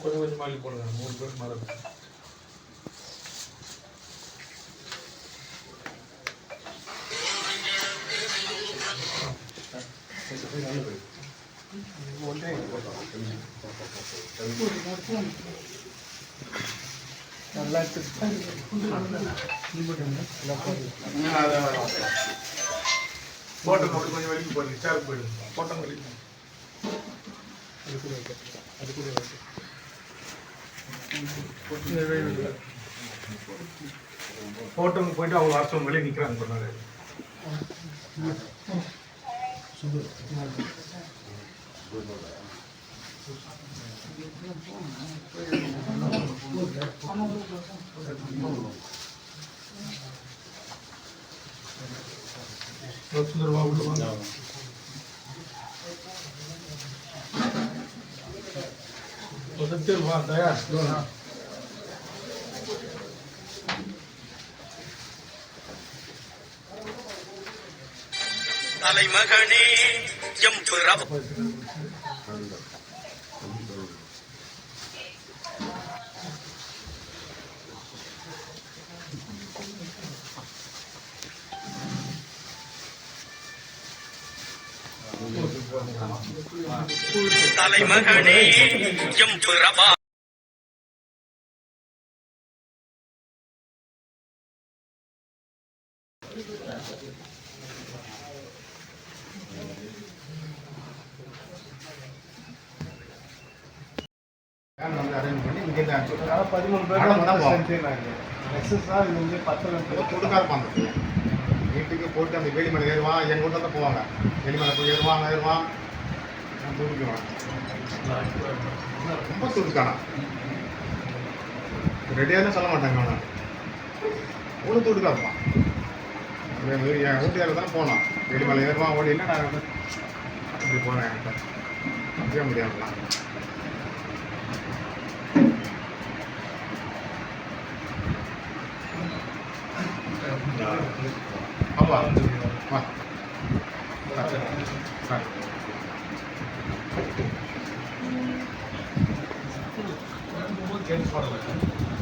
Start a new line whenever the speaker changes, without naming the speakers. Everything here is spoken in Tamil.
கொஞ்சம் கொஞ்சம் மாலி போடுங்க மூணு பேர் மேலே போட்டோ அப்படி கொஞ்சம் வெளியே போடுங்க சேர் போயிடுங்க போட்டோ வெளியே அது கூட அது கூட வைக்க போட்டோங்க போயிட்டு அவங்க வாட்ஸ்அப் வெளியே நிற்கிறாங்க பண்ணாரு சுந்தரமா உள்ள வாங்க முதல் வா தயா
தலைமகனே எம் பிறப்பு தலைமகனே எம் பிறபா
வந்து அரேஞ்ச் பண்ணி இங்கே தான்
பதிமூணு
நடந்து தான்
பேர் எக்ஸஸ் தான் இது வந்து பத்து
ஏதோ துடுக்கா வீட்டுக்கு போட்டு அந்த வேலிமலை ஏறுவான் என் வீட்டில் தான் போவாங்க. வேலிமலை போய் ஏறுவான் ஏறுவான் நான் ரொம்ப துடுக்கானா ரெடியாக சொல்ல மாட்டாங்க அவனை. அவ்வளோ துடுக்கா இருப்பான். என் என் வீட்டுக்காரர் தான் போனான். வேலிமலை ஏறுவான் ஓடினா நான் வந்து அப்படி போனேன் என்கிட்ட. அப்படியே முடியாதுலாம் 好吧，这
边哇，大。嗯，我们检查了。